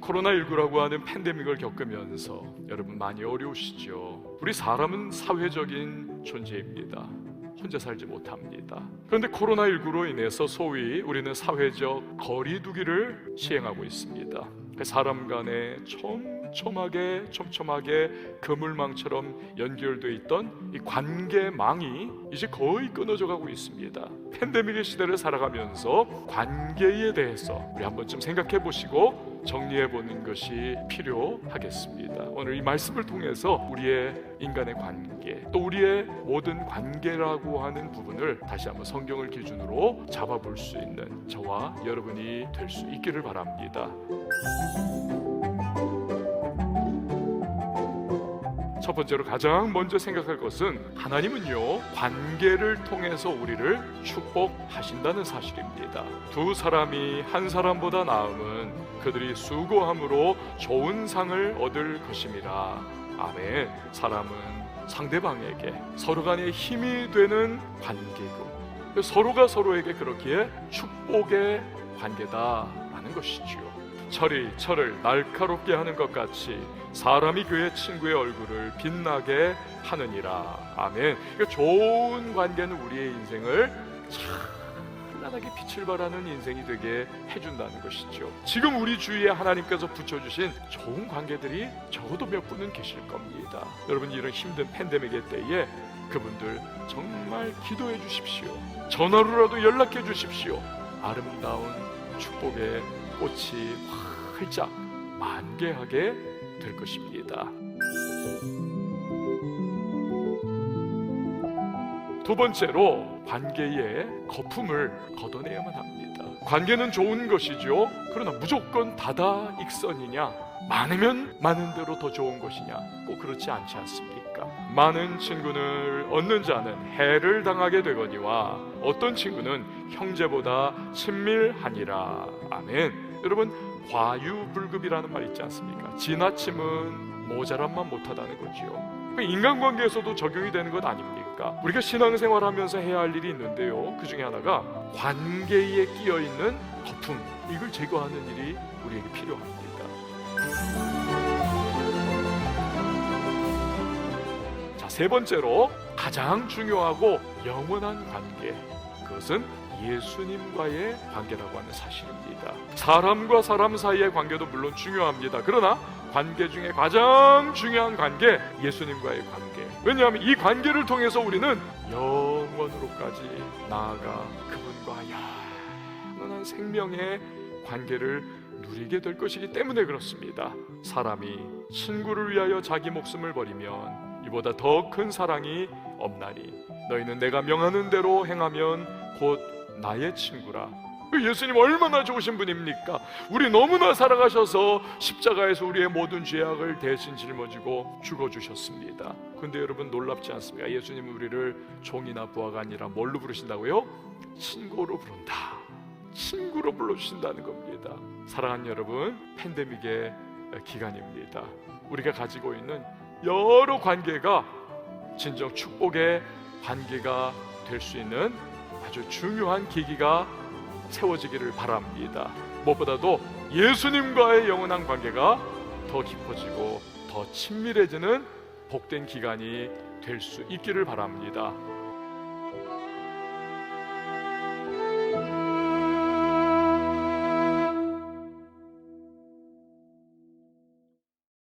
코로나19라고 하는 팬데믹을 겪으면서 여러분 많이 어려우시죠? 우리 사람은 사회적인 존재입니다. 혼자 살지 못합니다. 그런데 코로나19로 인해서 소위 우리는 사회적 거리두기를 시행하고 있습니다. 그 사람 간에 촘촘하게 촘촘하게 그물망처럼 연결돼 있던 이 관계망이 이제 거의 끊어져 가고 있습니다. 팬데믹의 시대를 살아가면서 관계에 대해서 우리 한 번쯤 생각해 보시고 정리해 보는 것이 필요하겠습니다. 오늘 이 말씀을 통해서 우리의 인간의 관계, 또 우리의 모든 관계라고 하는 부분을 다시 한번 성경을 기준으로 잡아볼 수 있는 저와 여러분이 될 수 있기를 바랍니다. 첫 번째로 가장 먼저 생각할 것은 하나님은요 관계를 통해서 우리를 축복하신다는 사실입니다. 두 사람이 한 사람보다 나음은 그들이 수고함으로 좋은 상을 얻을 것임이라. 아멘. 사람은 상대방에게 서로 간에 힘이 되는 관계고 서로가 서로에게 그렇기에 축복의 관계다라는 것이지요. 철이 철을 날카롭게 하는 것 같이 사람이 그의 친구의 얼굴을 빛나게 하느니라. 아멘. 그러니까 좋은 관계는 우리의 인생을 찬란하게 빛을 발하는 인생이 되게 해준다는 것이죠. 지금 우리 주위에 하나님께서 붙여주신 좋은 관계들이 적어도 몇 분은 계실 겁니다. 여러분 이런 힘든 팬데믹의 때에 그분들 정말 기도해 주십시오. 전화로라도 연락해 주십시오. 아름다운 축복의 꽃이 활짝 만개하게 될 것입니다. 두 번째로 관계의 거품을 걷어내야만 합니다. 관계는 좋은 것이죠. 그러나 무조건 다다 익선이냐? 많으면 많은 대로 더 좋은 것이냐? 꼭 그렇지 않지 않습니까? 많은 친구를 얻는 자는 해를 당하게 되거니와 어떤 친구는 형제보다 친밀하니라. 아멘. 여러분 과유불급이라는 말 있지 않습니까? 지나침은 모자란만 못하다는 거지요. 그 인간관계에서도 적용이 되는 것 아닙니까? 우리가 신앙생활하면서 해야 할 일이 있는데요. 그 중에 하나가 관계에 끼어 있는 거품 이걸 제거하는 일이 우리에게 필요합니다. 자, 세 번째로 가장 중요하고 영원한 관계 그것은 예수님과의 관계라고 하는 사실입니다. 사람과 사람 사이의 관계도 물론 중요합니다. 그러나 관계 중에 가장 중요한 관계 예수님과의 관계. 왜냐하면 이 관계를 통해서 우리는 영원으로까지 나아가 그분과 영원한 생명의 관계를 누리게 될 것이기 때문에 그렇습니다. 사람이 친구를 위하여 자기 목숨을 버리면 이보다 더 큰 사랑이 없나니 너희는 내가 명하는 대로 행하면 곧 나의 친구라. 예수님 얼마나 좋으신 분입니까? 우리 너무나 사랑하셔서 십자가에서 우리의 모든 죄악을 대신 짊어지고 죽어 주셨습니다. 근데 여러분 놀랍지 않습니까? 예수님 우리를 종이나 부하가 아니라 뭘로 부르신다고요? 친구로 부른다. 친구로 불러 주신다는 겁니다. 사랑하는 여러분, 팬데믹의 기간입니다. 우리가 가지고 있는 여러 관계가 진정 축복의 관계가 될 수 있는 아주 중요한 계기가 세워지기를 바랍니다. 무엇보다도 예수님과의 영원한 관계가 더 깊어지고 더 친밀해지는 복된 기간이 될 수 있기를 바랍니다.